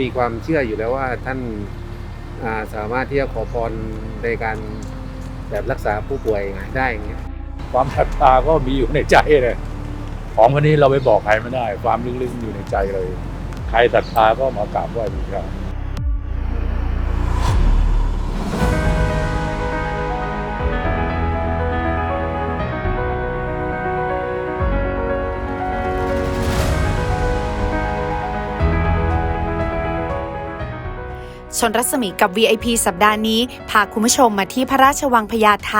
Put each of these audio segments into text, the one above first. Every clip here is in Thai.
มีความเชื่ออยู่แล้วว่าท่านาสามารถที่จะขอพรในการแบบรักษาผู้ป่วยหายได้อย่างเงี้ยความศรัทธาก็มีอยู่ในใจเลยของคนนี้เราไปบอกใครไม่ได้ ความลึกๆอยู่ในใจเลย ใครศรัทธาก็มากราบไหว้บูชา ชนรัศมีกับ VIP สัปดาห์นี้พาคุณผู้ชมมาที่พระราชวังพญาไท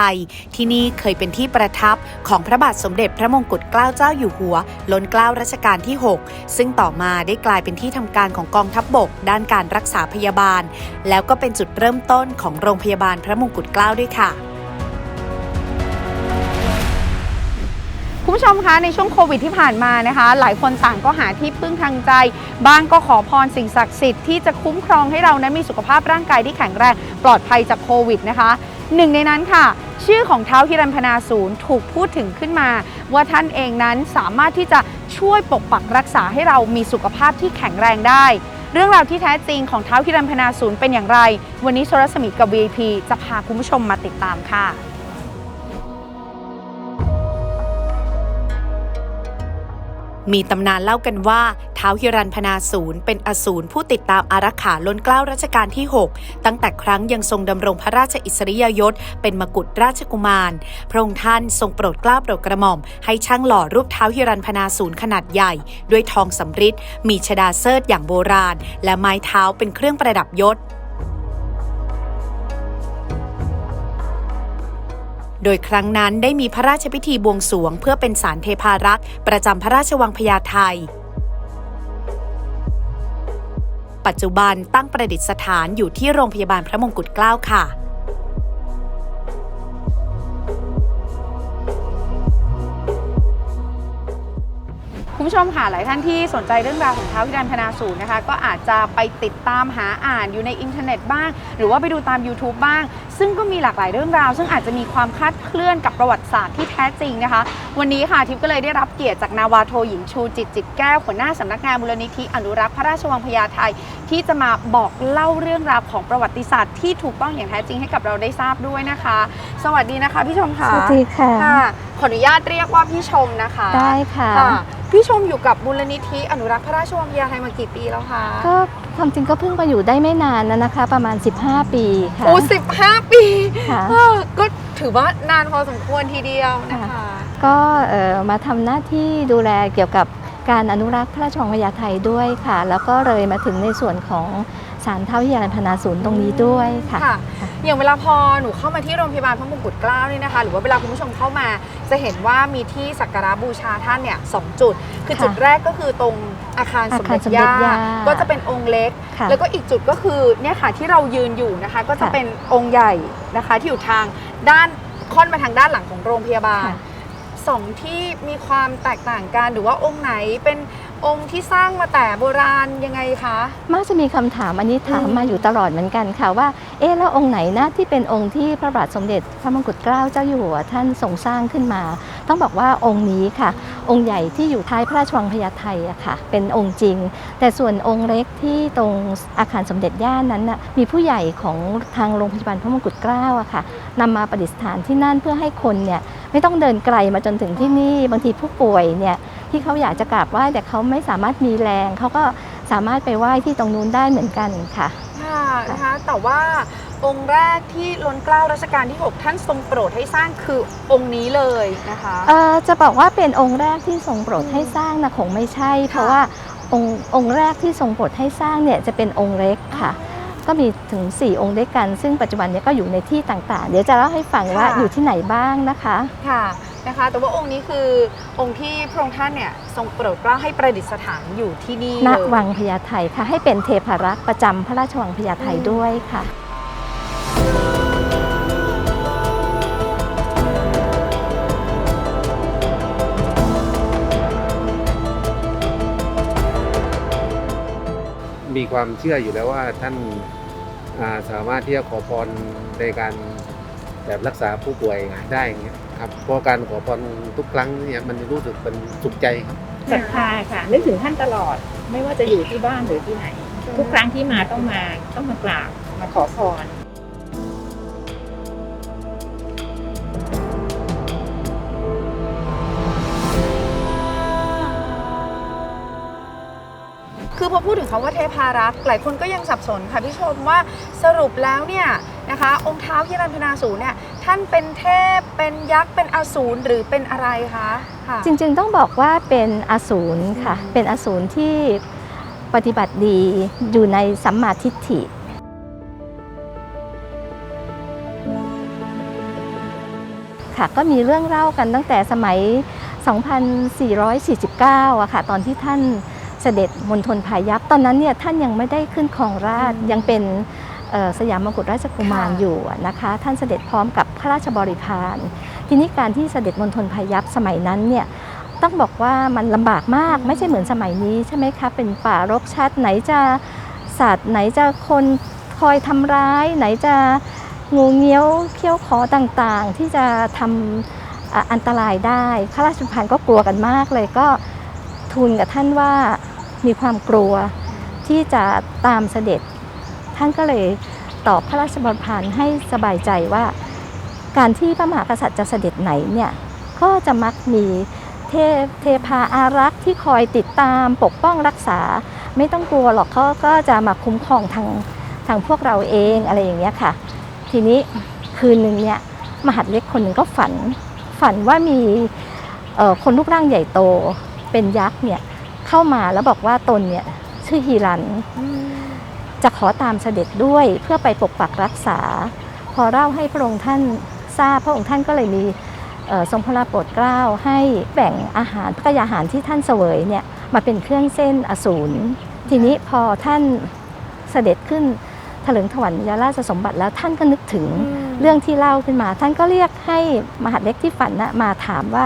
ที่นี่เคยเป็นที่ประทับของพระบาทสมเด็จพระมงกุฎเกล้าเจ้าอยู่หัวล้นเกล้ารัชกาลที่ 6 ซึ่งต่อมาได้กลายเป็นที่ทำการของกองทัพบบก ด้านการรักษาพยาบาล แล้วก็เป็นจุดเริ่มต้นของโรงพยาบาลพระมงกุฎเกล้าด้วยค่ะ คุณผู้ชมคะในช่วงโควิดที่ผ่านมานะคะ หลายคนต่างก็หาที่พึ่งทางใจ บ้างก็ขอพรสิ่งศักดิ์สิทธิ์ที่จะคุ้มครองให้เรานั้นมีสุขภาพร่างกายที่แข็งแรง ปลอดภัยจากโควิดนะคะหนึ่งในนั้นค่ะ ชื่อของเท้าฮิรันพนาศูนย์ถูกพูดถึงขึ้นมา ว่าท่านเองนั้นสามารถที่จะช่วยปกปักรักษาให้เรามีสุขภาพที่แข็งแรงได้ เรื่องราวที่แท้จริงของเท้าวฮิรันพนาศูนย์เป็นอย่างไร วันนี้โชรสมีกับ VIP จะพาคุณผู้ชมมาติดตามค่ะ มีตำนานเล่ากันว่าท้าวฮิรันพนาศูนย์เป็นอสูรผู้ติดตามอารักขาล้นเกล้ารัชกาลที่ 6 ตั้งแต่ครั้งยังทรงดำรงพระราชอิสริยยศ เป็นมกุฎราชกุมาร พระองค์ท่านทรงโปรดเกล้าโปรดกระหม่อม ให้ช่างหล่อรูปเท้าวฮิรันพนาศูนย์ขนาดใหญ่ ด้วยทองสำริดมีชดาเซิร์อย่างโบราณ และไม้เท้าเป็นเครื่องประดับยศ โดยครั้งนั้นได้มีพระราชพิธีบวงสรวง เพื่อเป็นสารเทพารักษ์ประจำพระราชวังพญาไทปัจจุบันตั้งประดิษฐานอยู่ที่โรงพยาบาลพระมงกุฎเกล้าค่ะ คุณผู้ชมค่ะหลายท่านที่สนใจเรื่องราวของท้าววิรันพนาศูนย์นะคะ ก็อาจจะไปติดตามหาอ่านอยู่ในอินเทอร์เน็ตบ้าง หรือว่าไปดูตาม YouTube บ้าง ซึ่งก็มีหลากหลายเรื่องราว ซึ่งอาจจะมีความคลาดเคลื่อนกับประวัติศาสตร์ที่แท้จริงนะคะ วันนี้ค่ะทิพย์ก็เลยได้รับเกียรติจากนาวาโทหญิงชูจิตจิตแก้วหัวหน้าสำนักงานมูลนิธิอนุรักษ์พระราชวังพญาไทที่จะมาบอกเล่าเรื่องราวของประวัติศาสตร์ที่ถูกต้องอย่างแท้จริงให้กับเราได้ทราบด้วยนะคะ สวัสดีนะคะพี่ชมค่ะสวัสดีค่ะค่ะ ขออนุญาตเรียกว่าพี่ชมนะคะได้ค่ะค่ะ พี่ชมอยู่กับมูลนิธิอนุรักษ์พระราชวังพญาไทมากี่ปีแล้วคะก็ความจริงก็เพิ่งมาอยู่ได้ไม่นานนะนะคะ ประมาณ 15 ปีค่ะโอ้สิบห้าปีค่ะเออก็ถือว่านานพอสมควรทีเดียวนะคะ ก็เอ่อมาทำหน้าที่ดูแลเกี่ยวกับการอนุรักษ์พระราชวังพญาไทด้วยค่ะ แล้วก็เลยมาถึงในส่วนของ สารเท้าวิยาลันพนาศูนย์ตรงนี้ด้วยค่ะ ค่ะ อย่างเวลาพอหนูเข้ามาที่โรงพยาบาลพระมงกุฎเกล้านี่นะคะ หรือว่าเวลาคุณผู้ชมเข้ามา จะเห็นว่ามีที่สักการะบูชาท่านเนี่ยสองจุด คือค่ะจุดแรกก็คือตรงอาคารสมเด็จอาคารสมเด็ย่าจย่า ก็จะเป็นองค์เล็ก ค่ะ แล้วก็อีกจุดก็คือเนี่ยค่ะที่เรายืนอยู่นะคะ ก็จะค่ะเป็นองค์ใหญ่นะคะที่อยู่ทางด้านค่อนมาทางด้านหลังของโรงพยาบาล ค่ะ สองที่มีความแตกต่างกันหรือว่าองค์ไหนเป็นองค์ที่สร้างมาแต่โบราณยังไงคะ มักจะมีคำถามอันนี้ถามมาอยู่ตลอดเหมือนกันค่ะว่า เอ๊ะแล้วองค์ไหนนะที่เป็นองค์ที่พระบาทสมเด็จพระมงกุฎเกล้าเจ้าอยู่หัวท่านทรงสร้างขึ้นมา ต้องบอกว่าองค์นี้ค่ะ องค์ใหญ่ที่อยู่ท้ายพระราชวังพญาไทอะค่ะ เป็นองค์จริง แต่ส่วนองค์เล็กที่ตรงอาคารสมเด็จย่านั้นน่ะมีผู้ใหญ่ของทางโรงพยาบาลพระมงกุฎเกล้าอะค่ะนำมาประดิษฐานที่นั่นเพื่อให้คนเนี่ย ไม่ต้องเดินไกลมาจนถึงที่นี่ บางทีผู้ป่วยเนี่ยที่เขาอยากจะกราบไหว้แต่เขาไม่สามารถมีแรง เขาก็สามารถไปไหว้ที่ตรงนู้นได้เหมือนกันค่ะค่ะนะคะแต่ว่าองค์แรกที่ล้นเกล้ารัชกาลที่ 6 ท่านทรงโปรดให้สร้างคือองค์นี้เลยนะคะเอ่อจะบอกว่าเป็นองค์แรกที่ทรงโปรดให้สร้างนะคงไม่ใช่ เพราะว่าองค์องค์แรกที่ทรงโปรดให้สร้างเนี่ยจะเป็นองค์เล็กค่ะ ก็มีถึง 4 องค์ด้วยกัน ซึ่งปัจจุบันเนี้ก็อยู่ในที่ต่างๆ เดี๋ยวจะเล่าให้ฟังว่าค่ะ อยู่ที่ไหนบ้างนะคะ ค่ะนะคะ แต่ว่าองค์นี้คือองค์ที่พระองค์ท่านเนี่ยทรงโปรดเกล้าให้ประดิษฐานอยู่ที่นี่ณเลยวังพญาไทค่ะ ให้เป็นเทพารักษ์ประจำพระราชวังพญาไทอืมด้วยค่ะ มีความเชื่ออยู่แล้วว่าท่านอ่า สามารถที่จะขอพรในการแบบรักษาผู้ป่วยได้อย่างเงี้ยครับเพราะการขอพรทุกครั้งเนี่ยมันรู้สึกเป็นสุขใจครับศรัทธาค่ะนึกถึงท่านตลอดไม่ว่าจะอยู่ที่บ้านหรือที่ไหน ทุกครั้งที่มาต้องมาต้องมากราบมาขอพร คือพอพูดถึงคำว่าเทพารักษ์หลายคนก็ยังสับสนค่ะพี่ชมว่าสรุปแล้วเนี่ยนะคะองค์เท้าฮิรันพนาศูรเนี่ยท่านเป็นเทพเป็นยักษ์เป็นอสูรหรือเป็นอะไรคะค่ะ จริงๆต้องบอกว่าเป็นอสูรค่ะ เป็นอสูรที่ปฏิบัติดีอยู่ในสัมมาทิฏฐิค่ะก็มีเรื่องเล่ากันตั้งแต่สมัย 2449อะค่ะ ตอนที่ท่าน เสด็จมณฑลพายัพตอนนั้นเนี่ยท่านยังไม่ได้ขึ้นครองราชย์ยังเป็นเอ่อสยามมกุฎราชกุมารค่ะอยู่อะนะคะท่านเสด็จพร้อมกับข้าราชบริพารทีนี้การที่เสด็จมณฑลพายัพสมัยนั้นเนี่ยต้องบอกว่ามันลำบากมากไม่ใช่เหมือนสมัยนี้ใช่ไหมคะเป็นป่ารกชัดไหนจะสัตว์ไหนจะคนคอยทำร้าย ไหนจะงูเงี้ยวเขี้ยวขอต่างๆ ที่จะทำอะอันตรายได้ข้าราชบริพารก็กลัวกันมากเลยก็ทูลกับท่านว่า มีความกลัวที่จะตามเสด็จ ท่านก็เลยตอบพระราชบริพารให้สบายใจว่า การที่พระมหากษัตริย์จะเสด็จไหนเนี่ยก็จะมักมีเทพเทพาอารักษ์ที่คอยติดตามปกป้องรักษา ไม่ต้องกลัวหรอกเขาก็จะมาคุ้มครองทางทางพวกเราเองอะไรอย่างเงี้ยค่ะ ทีนี้คืนหนึ่งเนี่ยมหาดเล็กคนหนึ่งก็ฝันฝันว่ามีคนรูปร่างใหญ่โตเป็นยักษ์เนี่ย เข้ามาแล้วบอกว่าตนเนี่ยชื่อฮีรัน จะขอตามเสด็จด้วยเพื่อไปปกปักรักษา พอเล่าให้พระองค์ท่านทราบพระองค์ท่านก็เลยมีทรงพระราโปรดเกล้าให้แบ่งอาหารพระกยาหารที่ท่านเสวยเนี่ยมาเป็นเครื่องเส้นอสูรทีนี้พอท่านเสด็จขึ้นถลึงถวันยาราชสมบัติแล้วท่านก็นึกถึงเรื่องที่เล่าขึ้นมา ท่านก็เรียกให้มหาเล็กที่ฝันนะมาถามว่า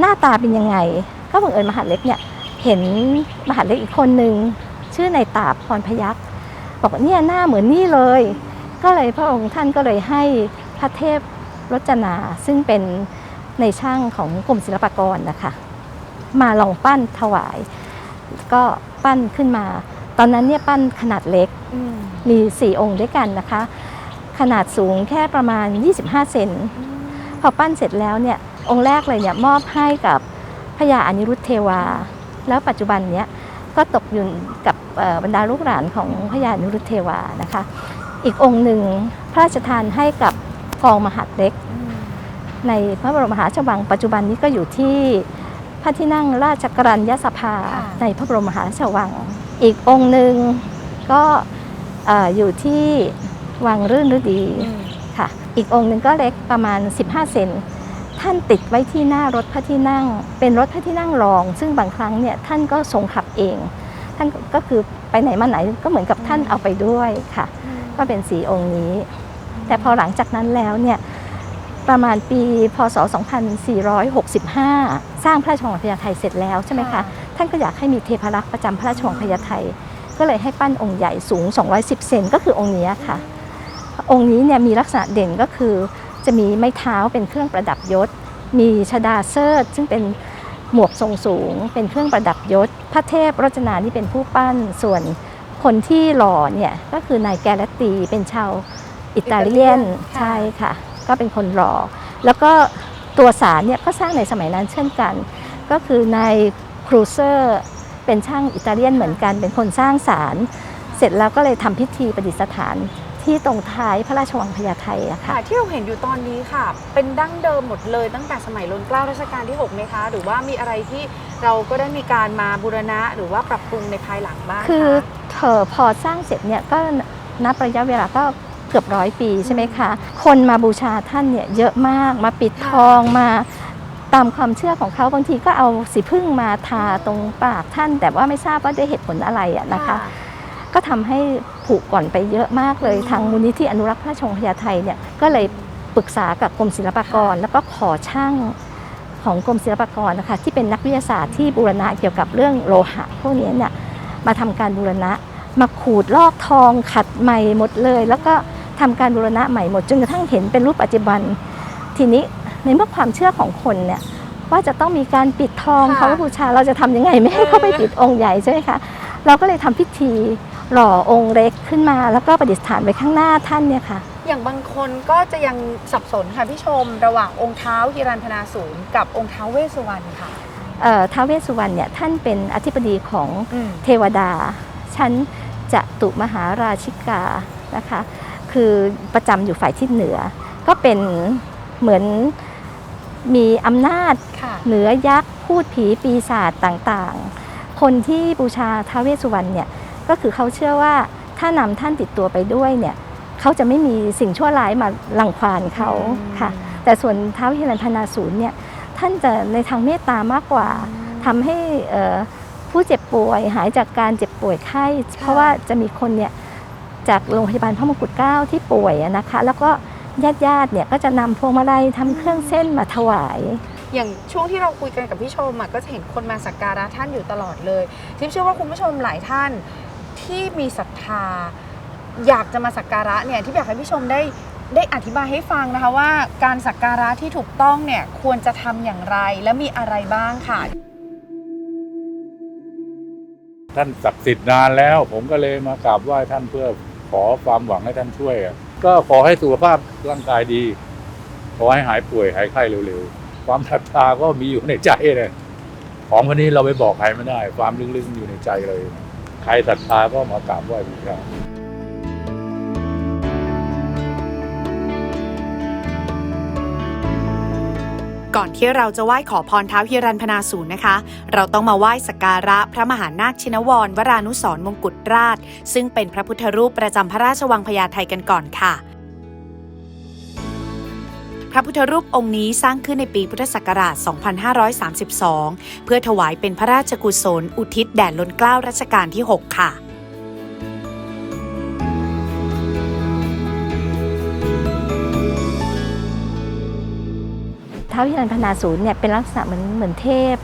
หน้าตาเป็นยังไง ก็บังเอิญมหาเล็กเนี่ย เห็นมหาเล็กอีกคนหนึ่งชื่อในตาพรพยักษ์บอกว่าเนี่ยหน้าเหมือนนี่เลย ก็เลยพระองค์ท่านก็เลยให้พระเทพรจนาซึ่งเป็นในช่างของกรมศิลปากรนะคะ มาลองปั้นถวาย ก็ปั้นขึ้นมา ตอนนั้นเนี่ยปั้นขนาดเล็กมี4องค์ด้วยกันนะคะ ขนาดสูงแค่ประมาณ 25 เซนพอปั้นเสร็จแล้วเนี่ยองค์แรกเลยเนี่ยมอบให้กับพญาอนิรุทธเทวา แล้วปัจจุบันเนี้ยก็ตกอยู่กับเอ่อบรรดาลูกหลานของพญาอนิรุทธเทวานะคะ อีกองค์หนึ่งพระราชทานให้กับกองมหาดเล็ก ในพระบรมมหาราชวังปัจจุบันนี้ก็อยู่ที่พระที่นั่งราชกรัญญสภาค่ะในพระบรมมหาราชวัง อีกองค์หนึ่งก็เอ่ออยู่ที่วังรื่นฤดีค่ะ อีกองค์หนึ่งก็เล็กประมาณ 15 เซน ท่านติดไว้ที่หน้ารถพระที่นั่ง เป็นรถพระที่นั่งรอง ซึ่งบางครั้งเนี่ยท่านก็ทรงขับเอง ท่านก็คือไปไหนมาไหนก็เหมือนกับท่านเอาไปด้วยค่ะ ก็เป็นสีองค์นี้ แต่พอหลังจากนั้นแล้วเนี่ยประมาณปีพศ 2465 สร้างพระราชวังพญาไทเสร็จแล้วใช่ไหมคะ ท่านก็อยากให้มีเทพารักษ์ประจำพระราชวังพญาไทก็เลยให้ปั้นองค์ใหญ่สูง 210 เซนก็คือองค์นี้ค่ะ องค์นี้เนี่ยมีลักษณะเด่นก็คือ จะมีไม้เท้าเป็นเครื่องประดับยศ มีชดาเซิร์ซึ่งเป็นหมวกทรงสูง เป็นเครื่องประดับยศ พระเทพรจนานี่เป็นผู้ปั้นส่วนคนที่หล่อเนี่ยก็คือนายแกลตตีเป็นชาวอิตาเลียนอิตาเลียนค่ะใช่ค่ะ ก็เป็นคนหล่อ แล้วก็ตัวสารเนี่ยก็สร้างในสมัยนั้นเช่นกัน ก็คือนายครูเซอร์เป็นช่างอิตาเลียนเหมือนกัน เป็นคนสร้างสาร เสร็จแล้วก็เลยทำพิธีประดิษฐาน ที่ตรงท้ายพระราชวังพญาไทอะค่ะ ค่ะที่เราเห็นอยู่ตอนนี้ค่ะ เป็นดั้งเดิมหมดเลยตั้งแต่สมัยรัชกาลรัชกาลที่ 6 ไหมคะ หรือว่ามีอะไรที่เราก็ได้มีการมาบูรณะหรือว่าปรับปรุงในภายหลังบ้างะ คือเธอพอสร้างเสร็จเนี่ยก็นับระยะเวลาก็เกือบร้อยปีใช่ไหมคะ คนมาบูชาท่านเนี่ยเยอะมากมาปิดทองมาตามความเชื่อของเขาบางทีก็เอาสีพึ่งมาทาตรงปากท่าน แต่ว่าไม่ทราบว่าด้วยเหตุผลอะไรอะนะคะ ก็ทำให้ ผูกก่อนไปเยอะมากเลยทางมูลนิธิอนุรักษ์พระราชวังพญาไทเนี่ยก็เลยปรึกษากับกรมศิลปากร แล้วก็ขอช่างของกรมศิลปากรนะคะที่เป็นนักวิทยาศาสตร์ที่บูรณะเกี่ยวกับเรื่องโลหะพวกนี้เนี่ยมาทำการบูรณะ มาขูดลอกทองขัดใหม่หมดเลย แล้วก็ทำการบูรณะใหม่หมดจนกระทั่งเห็นเป็นรูปปัจจุบัน ทีนี้ในเมื่อความเชื่อของคนเนี่ยว่าจะต้องมีการปิดทองค่ะเขาบูชาเราจะทำยังไงไม่ให้เขาไปปิดองค์ใหญ่ใช่ไหมคะเราก็เลยทำพิธี หล่อองค์เล็กขึ้นมา แล้วก็ประดิษฐานไว้ข้างหน้าท่านเนี่ยค่ะ อย่างบางคนก็จะยังสับสนค่ะพี่ชม ระหว่างองค์เท้าฮิรันพนาศูนย์กับองค์เท้าเวสสุวรรณค่ะเอ่อท้าวเวสสุวรรณเนี่ยท่านเป็นอธิบดีของอืม เทวดา ชั้นจตุมหาราชิกานะคะ คือประจำอยู่ฝ่ายทิศเหนือ ก็เป็นเหมือนมีอำนาจ ค่ะ เหนือยักษ์พูดผีปีศาจต่างๆ คนที่บูชาท้าวเวสสุวรรณเนี่ย ก็คือเขาเชื่อว่าถ้านำท่านติดตัวไปด้วยเนี่ยเขาจะไม่มีสิ่งชั่วร้ายมาลังควานเขาค่ะ แต่ส่วนท้าวฮิรันพนาศูนย์เนี่ยท่านจะในทางเมตตามากกว่าทำให้เอ่อผู้เจ็บป่วยหายจากการเจ็บป่วยไข้ เพราะว่าจะมีคนเนี่ยจากโรงพยาบาลพระมงกุฎเกล้าที่ป่วยอะนะคะ แล้วก็ญาติญาติๆเนี่ยก็จะนำพวงมาลัยทำเครื่องเส้นมาถวาย อย่างช่วงที่เราคุยกันกับพี่ชมอะก็จะเห็นคนมาสักการะท่านอยู่ตลอดเลยทิพย์เชื่อว่าคุณผู้ชมหลายท่าน ที่มีศรัทธา อยากจะมาสักการะเนี่ยที่อยากให้พี่ชมได้ได้อธิบายให้ฟังนะคะว่าการสักการะที่ถูกต้องเนี่ยควรจะทำอย่างไรและมีอะไรบ้างค่ะ ท่านศักดิ์สิทธิ์นานแล้ว ผมก็เลยมากราบไหว้ท่านเพื่อขอความหวังให้ท่านช่วยอะก็ขอให้สุขภาพร่างกายดี ขอให้หายป่วยหายไข้เร็วๆ ความศรัทธาก็มีอยู่ในใจเลยของวันนี้เราไปบอกใครไม่ได้ ความลึกๆอยู่ในใจเลย ใครศรัทธาก็มากราบไหว้บูชาก่อนที่เราจะไหว้ขอพรเท้าฮิรันพนาศูนย์นะคะ เราต้องมาไหว้สักการะพระมหานาคชินวร วรานุสรมงกุฎราช ซึ่งเป็นพระพุทธรูปประจำพระราชวังพญาไทกันก่อนค่ะ พระพุทธรูปองค์นี้สร้างขึ้นในปีพุทธศักราช 2532 เพื่อถวายเป็นพระราชกุศล อุทิศแด่ล้นเกล้ารัชกาลที่ 6 ค่ะท้าวฮิรันพนาศูนย์เนี่ยเป็นลักษณะเหมือนเหมือนเทพ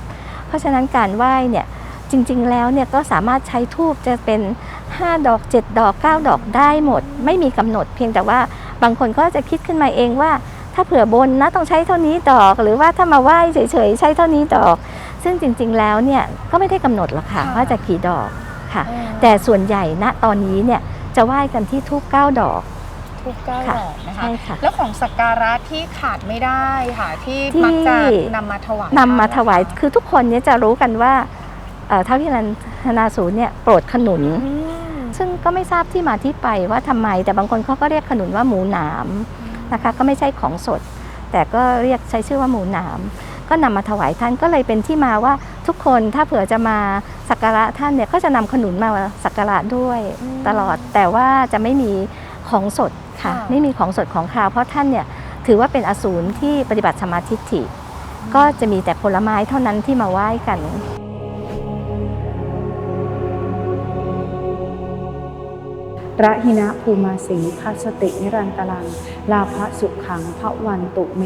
เพราะฉะนั้นการไหว้เนี่ยจริงๆ แล้วเนี่ยก็สามารถใช้ทูบจะเป็น 5 ดอก 7 ดอก 9 ดอกได้หมด ไม่มีกำหนดเพียงแต่ว่าบางคนก็จะคิดขึ้นมาเองว่า ถ้าเผื่อบนนะต้องใช้เท่านี้ดอก หรือว่าถ้ามาไหว้เฉยๆใช้เท่านี้ดอก ซึ่งจริงๆแล้วเนี่ยก็ไม่ได้กำหนดหรอกค่ะค่ะว่าจะกี่ดอกค่ะ แต่ส่วนใหญ่ณตอนนี้เนี่ยจะไหว้กันที่ทูบ9ดอกทุกเก้าค่ะดอกนะคะใช่ค่ะแล้วของสักการะที่ขาดไม่ได้ค่ะที่ที่มักจะนำมาถวายนำมาถวายท่นนะคะคือทุกคนเนี่ยจะรู้กันว่าเอ่อท้าวฮิรันพนาศูนย์เนี่ยโปรดขนุนอืมซึ่งก็ไม่ทราบที่มาที่ไปว่าทำไม แต่บางคนเขาก็เรียกขนุนว่าหมูหนาม นะคะ ก็ไม่ใช่ของสด แต่ก็เรียกใช้ชื่อว่าหมูหนาม ก็นำมาถวายท่านก็เลยเป็นที่มาว่าทุกคนถ้าเผื่อจะมาสักการะท่านเนี่ยก็จะนำขนุนมาสักการะด้วยอืมตลอด แต่ว่าจะไม่มีของสดค่ะค่ะ ไม่มีของสดของคาวเพราะท่านเนี่ยถือว่าเป็นอสูรที่ปฏิบัติสมาธิฐิก็จะมีแต่ผลไม้เท่านั้นที่มาไหว้กัน ระหินะภูมาสีพัสตินิรันตรัง ลาภสุขขังพระวันตุเม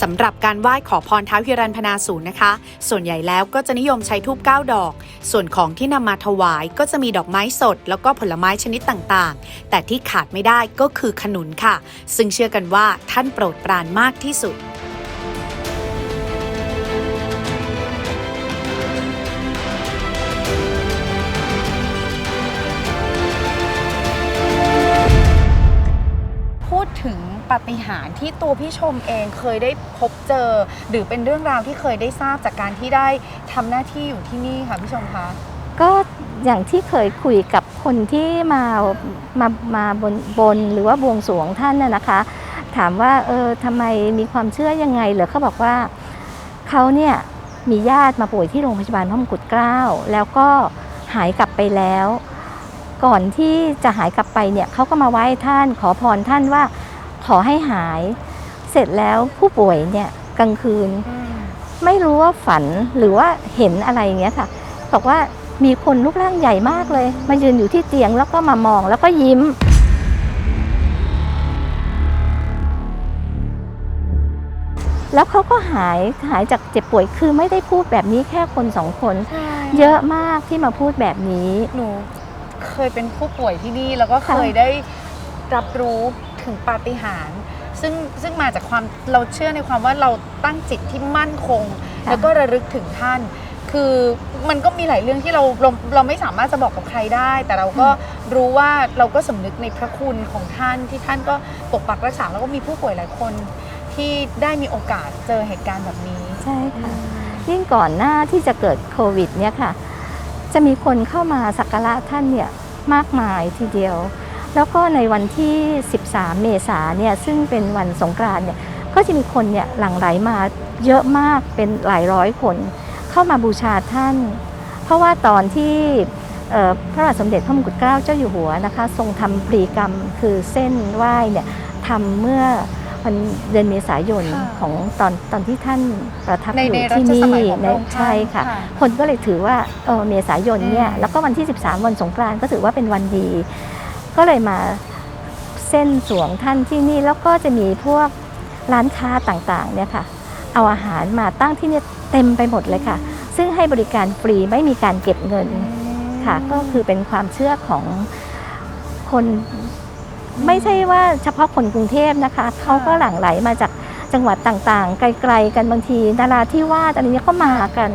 สำหรับการไหว้ขอพรเท้าฮิรันพนาศูนย์นะคะ ส่วนใหญ่แล้วก็จะนิยมใช้ทูบ9ดอก ส่วนของที่นำมาถวายก็จะมีดอกไม้สด แล้วก็ผลไม้ชนิดต่างๆ แต่ที่ขาดไม่ได้ก็คือขนุนค่ะ ซึ่งเชื่อกันว่าท่านโปรดปรานมากที่สุด ถึงปาฏิหาริย์ที่ตัวพี่ชมเองเคยได้พบเจอ หรือเป็นเรื่องราวที่เคยได้ทราบจากการที่ได้ทำหน้าที่อยู่ที่นี่ค่ะพี่ชมคะ ก็อย่างที่เคยคุยกับคนที่มามามาบนบนหรือว่าบวงสรวงท่านน่ะนะคะ ถามว่าเออทำไมมีความเชื่อยังไงเหรอเขาบอกว่าเขาเนี่ยมีญาติมาป่วยที่โรงพยาบาลพระมงกุฎเกล้าแล้วก็หายกลับไปแล้ว ก่อนที่จะหายกลับไปเนี่ยเขาก็มาไหว้ท่านขอพรท่านว่า ขอให้หาย เสร็จแล้วผู้ป่วยเนี่ยกลางคืน ไม่รู้ว่าฝันหรือว่าเห็นอะไรอย่างเงี้ยค่ะบอกว่ามีคนรูปร่างใหญ่มากเลย มายืนอยู่ที่เตียงแล้วก็มามองแล้วก็ยิ้มแล้วเขาก็หายหายจากเจ็บป่วยคือไม่ได้พูดแบบนี้แค่คนสองคน เยอะมากที่มาพูดแบบนี้ หนู เคยเป็นผู้ป่วยที่นี่แล้วก็ค่ะเคยได้รับรู้ ถึงปาฏิหาริย์ซึ่งซึ่งมาจากความเราเชื่อในความว่าเราตั้งจิตที่มั่นคง แล้วก็ระลึกถึงท่าน คือคือมันก็มีหลายเรื่องที่เราเราเราไม่สามารถจะบอกกับใครได้ แต่เราก็รู้ว่าเราก็สำนึกในพระคุณของท่านที่ท่านก็ปกปักรักษาแล้วก็มีผู้ป่วยหลายคนที่ได้มีโอกาสเจอเหตุการณ์แบบนี้ใช่ค่ะยิ่งก่อนหน้าที่จะเกิดโควิดเนี่ยค่ะ จะมีคนเข้ามาสักการะท่านเนี่ยมากมายทีเดียว แล้วก็ในวันที่ 13 เมษาเนี่ยซึ่งเป็นวันสงกรานต์เนี่ยก็จะมีคนเนี่ยหลั่งไหลมาเยอะมากเป็นหลายร้อยคน เข้ามาบูชาท่าน เพราะว่าตอนที่เอ่อพระบาทสมเด็จพระมงกุฎเกล้าเจ้าอยู่หัวนะคะ ทรงทำปรีกรรมคือเส้นไหว้เนี่ยทำเมื่อวันเดือนเมษายนค่ะของตอนตอนที่ท่านประทับในอยู่ในรัที่ชนี่สมัยของพระองค์ท่านใช่ค่ะค่ะ คนก็เลยถือว่าเออเมษายนเนี่ยอืมแล้วก็วันที่ 13 วันสงกรานต์ก็ถือว่าเป็นวันดี ก็เลยมาเส้นสวงท่านที่นี่แล้วก็จะมีพวกร้านค้าต่างๆเนี่ยค่ะ เอาอาหารมาตั้งที่นี่เต็มไปหมดเลยค่ะ ซึ่งให้บริการฟรีไม่มีการเก็บเงินค่ะ ก็คือเป็นความเชื่อของคนไม่ใช่ว่าเฉพาะคนกรุงเทพนะคะ เขาก็หลั่งไหลมาจากจังหวัดต่างๆ ไกลๆ กันบางทีนาราที่ว่าอะไรเนี้ยก็มากัน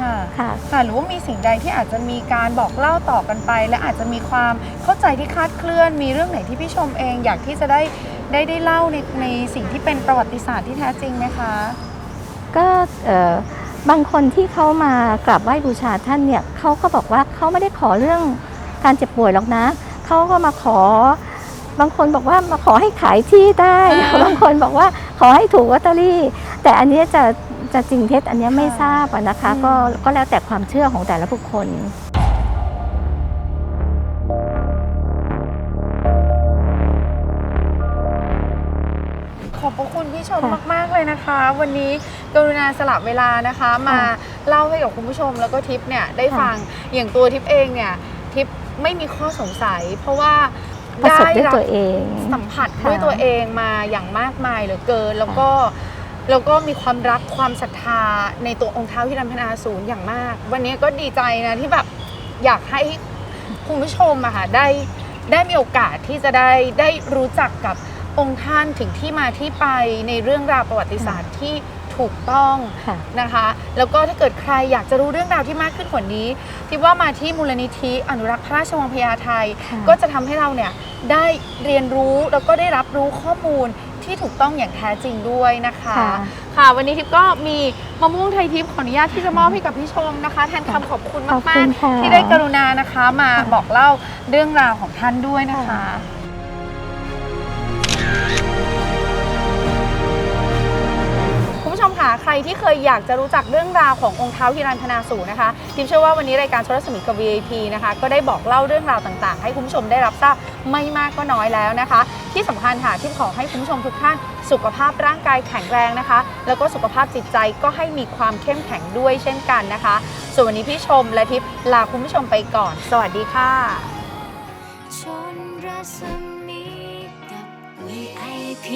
ค่ะค่ะ ค่ะหรือว่ามีสิ่งใดที่อาจจะมีการบอกเล่าต่อกันไป และอาจจะมีความเข้าใจที่คลาดเคลื่อน มีเรื่องไหนที่พี่ชมเอง อยากที่จะได้ได้ได้เล่าในในสิ่งที่เป็นประวัติศาสตร์ที่แท้จริงไหมคะ ก็เอ่อบางคนที่เขามากราบไหว้บูชาท่านเนี่ยเขาก็บอกว่าเขาไม่ได้ขอเรื่องการเจ็บป่วยหรอกนะเขาก็มาขอบางคนบอกว่ามาขอให้ขายที่ได้อ่าบางคนบอกว่าขอให้ถูกลอตเตอรี่ แต่อันเนี้ยจะ จะจริงเท็จอันเนี้ยไม่ทราบอะนะคะก็ก็แล้วแต่ความเชื่อของแต่ละบุคคลขอบพระคุณพี่ชมค่ะมาก ๆ เลยนะคะ วันนี้กรุณาสละเวลานะคะ มาเล่าให้กับคุณผู้ชมแล้วก็ทิปเนี่ยได้ฟังอย่างตัวทิปเองเนี่ยทิปไม่มีข้อสงสัย เพราะว่าประสบด้วยรับตัวเองสัมผัสค่ะด้วยตัวเองมาอย่างมากมายเหลือเกินแล้วก็ แล้วก็มีความรักความศรัทธาในตัวองค์เท้าฮิรันพนาศูนย์อย่างมาก วันนี้ก็ดีใจนะที่แบบอยากให้คุณผู้ชมอะค่ะได้ได้มีโอกาสที่จะได้ได้รู้จักกับองค์ท่านถึงที่มาที่ไปในเรื่องราวประวัติศาสตร์ที่ถูกต้องค่ะนะคะ แล้วก็ถ้าเกิดใครอยากจะรู้เรื่องราวที่มากขึ้นกว่านี้ที่ว่ามาที่มูลนิธิอนุรักษ์พระราชวังพญาไทค่ะก็จะทำให้เราเนี่ยได้เรียนรู้แล้วก็ได้รับรู้ข้อมูล ที่ถูกต้องอย่างแท้จริงด้วยนะคะ ค่ะ ค่ะ วันนี้ทิพย์ก็มีมะม่วงไทยทิพย์ขออนุญาตที่จะมอบให้กับพี่ชมนะคะแทนคำขอบคุณขอบมาคุกณค่ะ ๆ ที่ได้กรุณานะคะมาค่ะบอกเล่าเรื่องราวของท่านด้วยนะคะ รที่เคยอยากจะรู้จักเรื่องราวขององค์เท้าฮิรันพนาสูรนะคะทิพย์เชื่อว่าวันนี้รายการชรสมิกับ VIP นะคะก็ได้บอกเล่าเรื่องราวต่างๆ ให้คุณผู้ชมได้รับทราบไม่มากก็น้อยแล้วนะคะ ที่สำคัญค่ะทิพย์ขอให้คุณผู้ชมทุกท่านสุขภาพร่างกายแข็งแรงนะคะ แล้วก็สุขภาพจิตใจก็ให้มีความเข้มแข็งด้วยเช่นกันนะคะ ส่วนวันนี้พี่ชมและทิพย์ลาคุณผู้ชมไปก่อน สวัสดีค่ะชนรัศมีกับ VIP